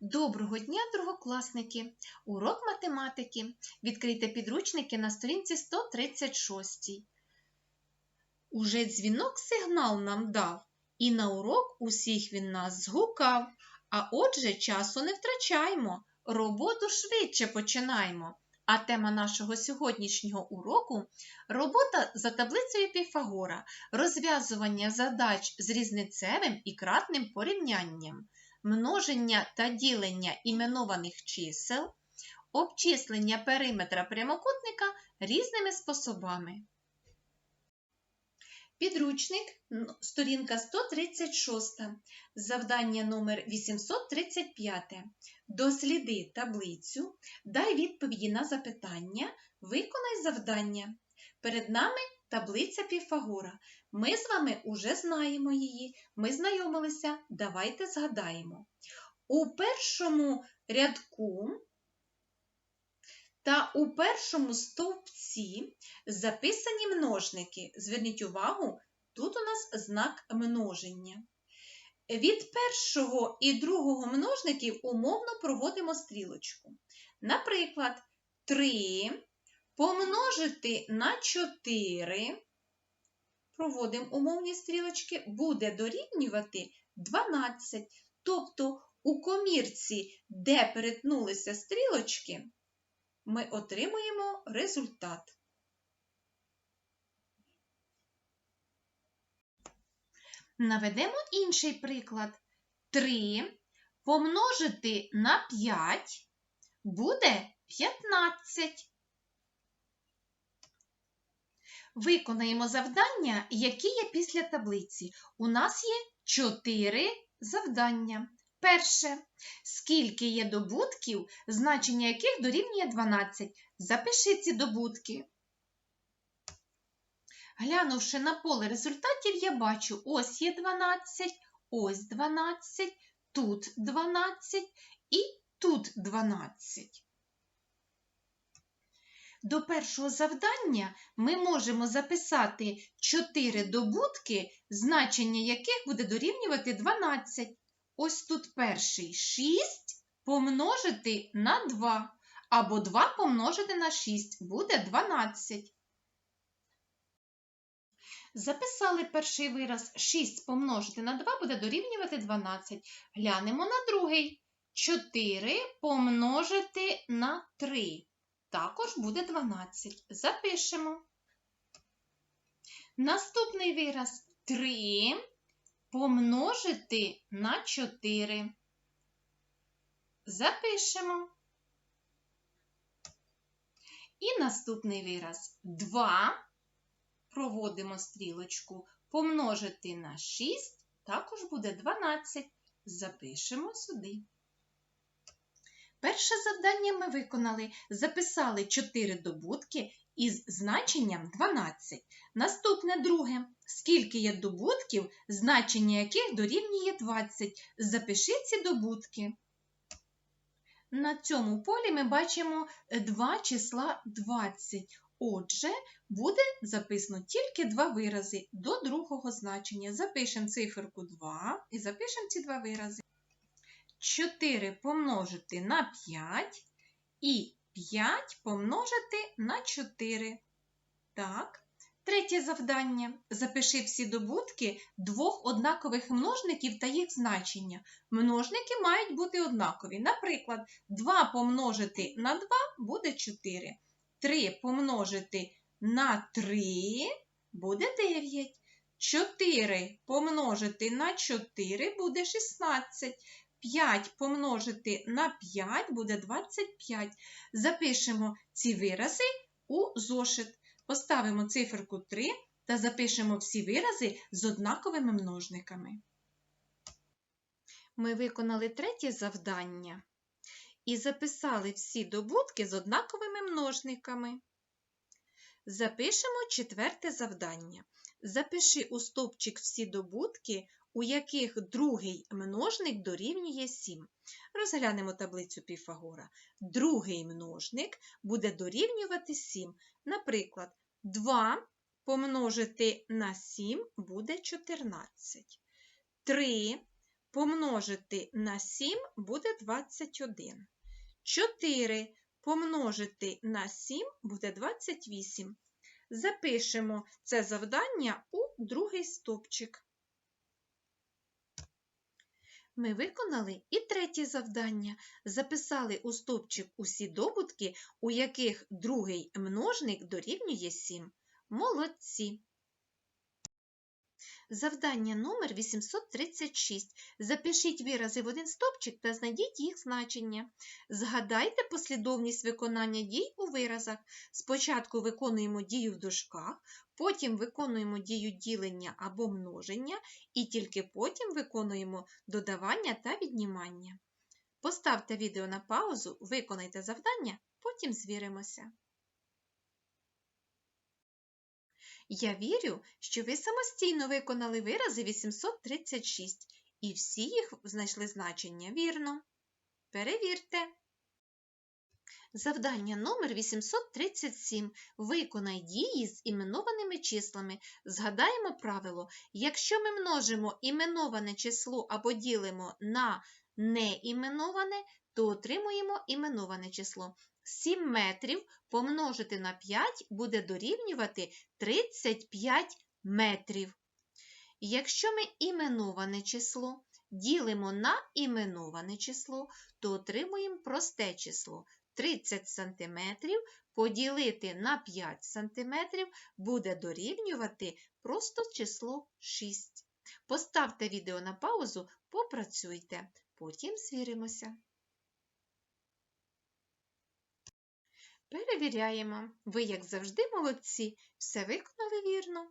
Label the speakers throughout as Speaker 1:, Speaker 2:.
Speaker 1: Доброго дня, другокласники! Урок математики. Відкрийте підручники на сторінці 136. Уже дзвінок сигнал нам дав, і на урок усіх він нас згукав. А отже, часу не втрачаймо, роботу швидше починаймо. А тема нашого сьогоднішнього уроку робота за таблицею Піфагора, розв'язування задач з різницевим і кратним порівнянням множення та ділення іменованих чисел, обчислення периметра прямокутника різними способами. Підручник, сторінка 136, завдання номер 835. Досліди таблицю, дай відповіді на запитання, виконай завдання. Перед нами таблиця Піфагора. Ми з вами уже знаємо її, ми знайомилися, давайте згадаємо. У першому рядку та у першому стовпці записані множники. Зверніть увагу, тут у нас знак множення. Від першого і другого множників умовно проводимо стрілочку. Наприклад, 3 помножити на 4 проводимо умовні стрілочки, буде дорівнювати 12. Тобто у комірці, де перетнулися стрілочки, ми отримуємо результат. Наведемо інший приклад. 3 помножити на 5 буде 15. Виконаємо завдання, які є після таблиці. У нас є 4 завдання. Перше. Скільки є добутків, значення яких дорівнює 12. Запиши ці добутки. Глянувши на поле результатів, я бачу, ось є 12, ось 12, тут 12 і тут 12. До першого завдання ми можемо записати 4 добутки, значення яких буде дорівнювати 12. Ось тут перший 6 помножити на 2, або 2 помножити на 6 буде 12. Записали перший вираз 6 помножити на 2 буде дорівнювати 12. Глянемо на другий. 4 помножити на 3 також буде 12. Запишемо. Наступний вираз 3 помножити на 4. Запишемо. І наступний вираз 2. Проводимо стрілочку, помножити на 6, також буде 12. Запишемо сюди. Перше завдання ми виконали, записали 4 добутки із значенням 12. Наступне друге. Скільки є добутків, значення яких дорівнює 20. Запиши ці добутки. На цьому полі ми бачимо два числа 20. Отже, буде записано тільки два вирази до другого значення. Запишемо циферку 2 і запишемо ці два вирази. 4 помножити на 5 і 5 помножити на 4. Так. Третє завдання. Запиши всі добутки двох однакових множників та їх значення. Множники мають бути однакові. Наприклад, 2 помножити на 2 буде 4. 3 помножити на 3 буде 9. 4 помножити на 4 буде 16. 5 помножити на 5 буде 25. Запишемо ці вирази у зошит. Поставимо циферку 3 та запишемо всі вирази з однаковими множниками. Ми виконали третє завдання і записали всі добутки з однаковими множниками. Запишемо четверте завдання. Запиши у стовпчик всі добутки у яких другий множник дорівнює 7. Розглянемо таблицю Піфагора. Другий множник буде дорівнювати 7. Наприклад, 2 помножити на 7 буде 14. 3 помножити на 7 буде 21. 4 помножити на 7 буде 28. Запишемо це завдання у другий стовпчик. Ми виконали і третє завдання. Записали у стовпчик усі добутки, у яких другий множник дорівнює 7. Молодці! Завдання номер 836. Запишіть вирази в один стовпчик та знайдіть їх значення. Згадайте послідовність виконання дій у виразах. Спочатку виконуємо дію в дужках, потім виконуємо дію ділення або множення, і тільки потім виконуємо додавання та віднімання. Поставте відео на паузу, виконайте завдання, потім звіримося. Я вірю, що ви самостійно виконали вирази 836 і всі їх знайшли значення вірно. Перевірте. Завдання номер 837. Виконай дії з іменованими числами. Згадаємо правило, якщо ми множимо іменоване число або ділимо на неіменоване, то отримуємо іменоване число. 7 метрів помножити на 5 буде дорівнювати 35 метрів. Якщо ми іменоване число ділимо на іменоване число, то отримуємо просте число. 30 см поділити на 5 см буде дорівнювати просто число 6. Поставте відео на паузу, попрацюйте, потім звіримося. Перевіряємо. Ви, як завжди, молодці, все виконали вірно.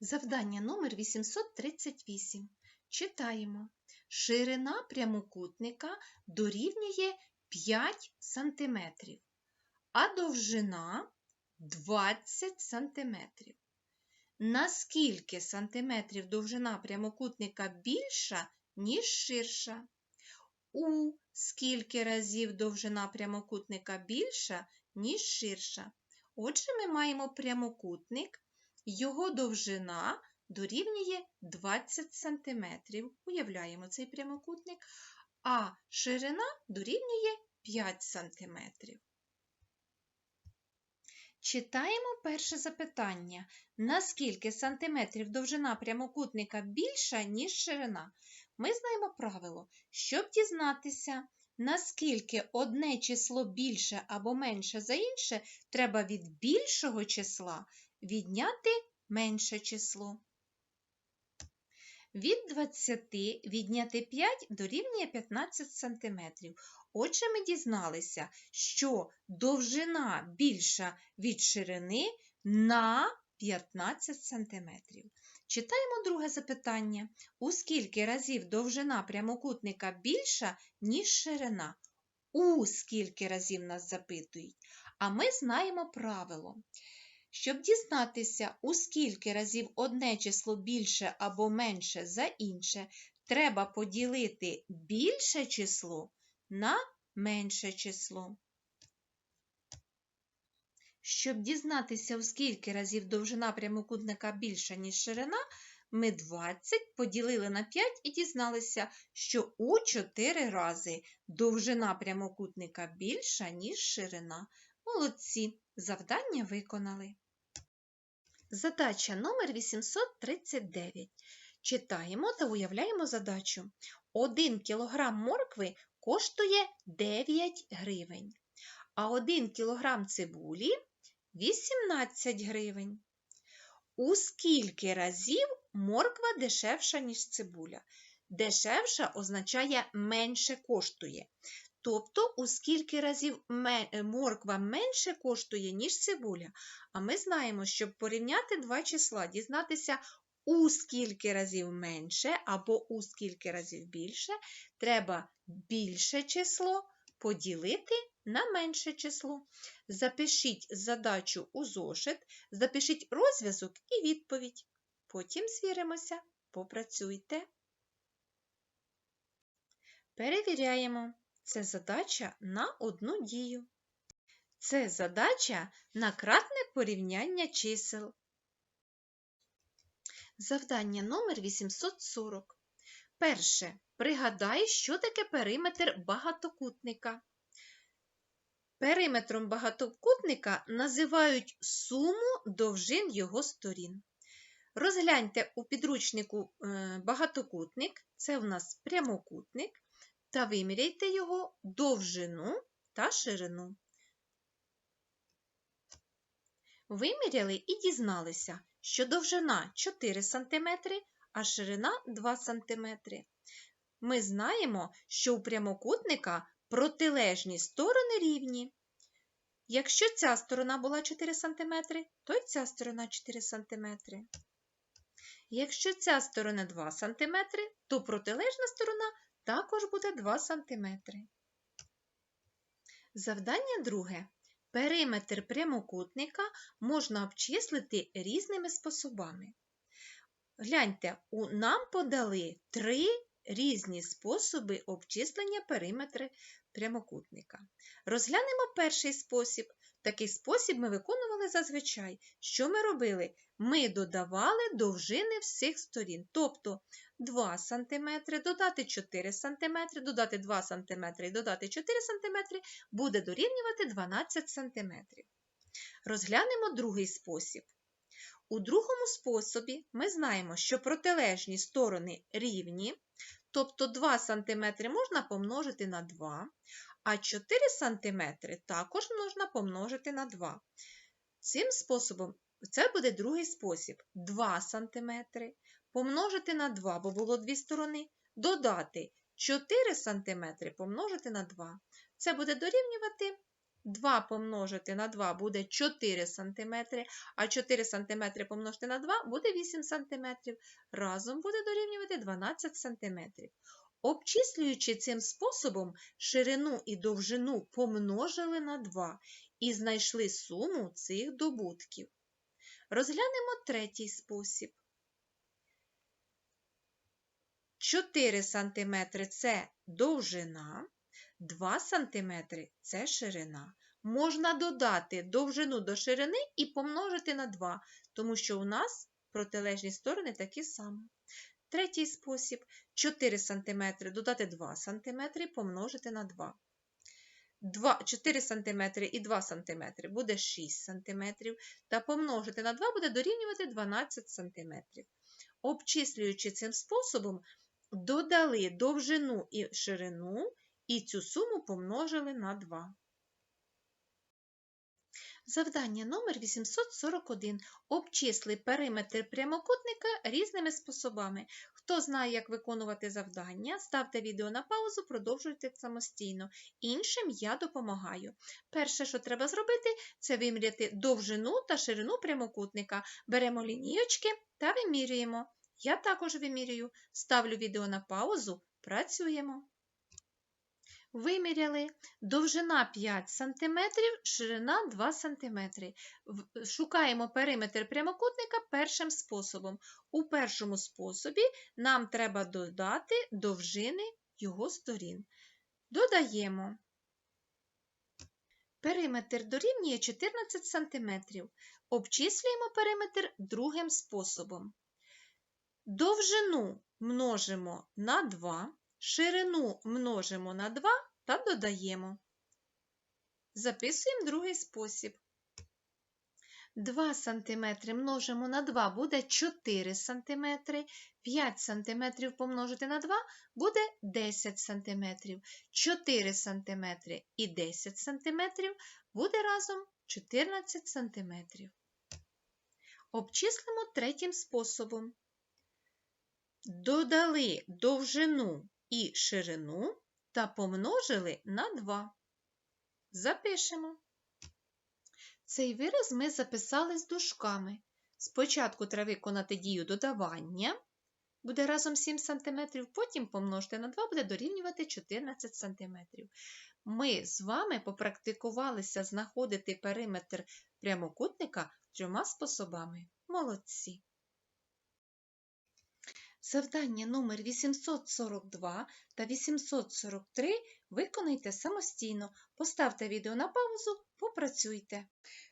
Speaker 1: Завдання номер 838. Читаємо. Ширина прямокутника дорівнює 5 см, а довжина 20 см. Наскільки сантиметрів довжина прямокутника більша, ніж ширша? У скільки разів довжина прямокутника більша, ніж ширша. Отже, ми маємо прямокутник, його довжина дорівнює 20 см. Уявляємо цей прямокутник, а ширина дорівнює 5 см. Читаємо перше запитання. Наскільки сантиметрів довжина прямокутника більша, ніж ширина? Ми знаємо правило, щоб дізнатися, наскільки одне число більше або менше за інше, треба від більшого числа відняти менше число. Від 20 відняти 5 дорівнює 15 см. Отже, ми дізналися, що довжина більша від ширини на 15 см. Читаємо друге запитання. У скільки разів довжина прямокутника більша, ніж ширина? У скільки разів нас запитують? А ми знаємо правило. Щоб дізнатися, у скільки разів одне число більше або менше за інше, треба поділити більше число на менше число. Щоб дізнатися, у скільки разів довжина прямокутника більша, ніж ширина, ми 20 поділили на 5 і дізналися, що у 4 рази довжина прямокутника більша, ніж ширина. Молодці, завдання виконали. Задача номер 839. Читаємо та уявляємо задачу. 1 кг моркви коштує 9 гривень, а 1 кг цибулі 18 гривень. У скільки разів морква дешевша, ніж цибуля? Дешевша означає менше коштує. Тобто, у скільки разів морква менше коштує, ніж цибуля. А ми знаємо, щоб порівняти два числа, дізнатися, у скільки разів менше або у скільки разів більше, треба більше число поділити на менше число. Запишіть задачу у зошит, запишіть розв'язок і відповідь. Потім звіримося, попрацюйте. Перевіряємо. Це задача на одну дію. Це задача на кратне порівняння чисел. Завдання номер 840. Перше. Пригадай, що таке периметр багатокутника. Периметром багатокутника називають суму довжин його сторін. Розгляньте у підручнику е, багатокутник, це у нас прямокутник, та виміряйте його довжину та ширину. Виміряли і дізналися, що довжина 4 см, а ширина 2 см. Ми знаємо, що у прямокутника протилежні сторони рівні. Якщо ця сторона була 4 см, то й ця сторона 4 см. Якщо ця сторона 2 см, то протилежна сторона також буде 2 см. Завдання друге. Периметр прямокутника можна обчислити різними способами. Гляньте, нам подали три різні способи обчислення периметри прямокутника. Розглянемо перший спосіб. Такий спосіб ми виконували зазвичай. Що ми робили? Ми додавали довжини всіх сторін. Тобто 2 см, додати 4 см, додати 2 см і додати 4 см буде дорівнювати 12 см. Розглянемо другий спосіб. У другому способі ми знаємо, що протилежні сторони рівні, тобто 2 см можна помножити на 2, а 4 см також можна помножити на 2. Цим способом це буде другий спосіб. 2 см помножити на 2, бо було дві сторони, додати 4 см помножити на 2. Це буде дорівнювати 2 помножити на 2 буде 4 см, а 4 см помножити на 2 буде 8 см. Разом буде дорівнювати 12 см. Обчислюючи цим способом, ширину і довжину помножили на 2 і знайшли суму цих добутків. Розглянемо третій спосіб. 4 см це довжина, 2 см це ширина. Можна додати довжину до ширини і помножити на 2, тому що у нас протилежні сторони такі самі. Третій спосіб 4 см додати 2 см помножити на 2. 2, 4 см і 2 см буде 6 см, та помножити на 2 буде дорівнювати 12 см. Обчислюючи цим способом, додали довжину і ширину і цю суму помножили на 2. Завдання номер 841. Обчисли периметр прямокутника різними способами. Хто знає, як виконувати завдання, ставте відео на паузу, продовжуйте самостійно. Іншим я допомагаю. Перше, що треба зробити, це виміряти довжину та ширину прямокутника. Беремо лінійочки та вимірюємо. Я також вимірюю. Ставлю відео на паузу, працюємо. Виміряли довжина 5 см, ширина 2 см. Шукаємо периметр прямокутника першим способом. У першому способі нам треба додати довжини його сторін. Додаємо. Периметр дорівнює 14 см. Обчислюємо периметр другим способом. Довжину множимо на 2, ширину множимо на 2 та додаємо. Записуємо другий спосіб. 2 см множимо на 2 буде 4 см, 5 см помножити на 2 буде 10 см, 4 см і 10 см буде разом 14 см. Обчислимо третім способом. Додали довжину і ширину та помножили на 2. Запишемо. Цей вираз ми записали з дужками. Спочатку треба виконати дію додавання, буде разом 7 см, потім помножити на 2 буде дорівнювати 14 см. Ми з вами попрактикувалися знаходити периметр прямокутника трьома способами. Молодці! Завдання номер 842 та 843 виконайте самостійно. Поставте відео на паузу, попрацюйте.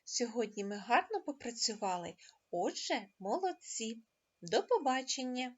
Speaker 1: Сьогодні ми гарно попрацювали, отже, молодці!
Speaker 2: До побачення!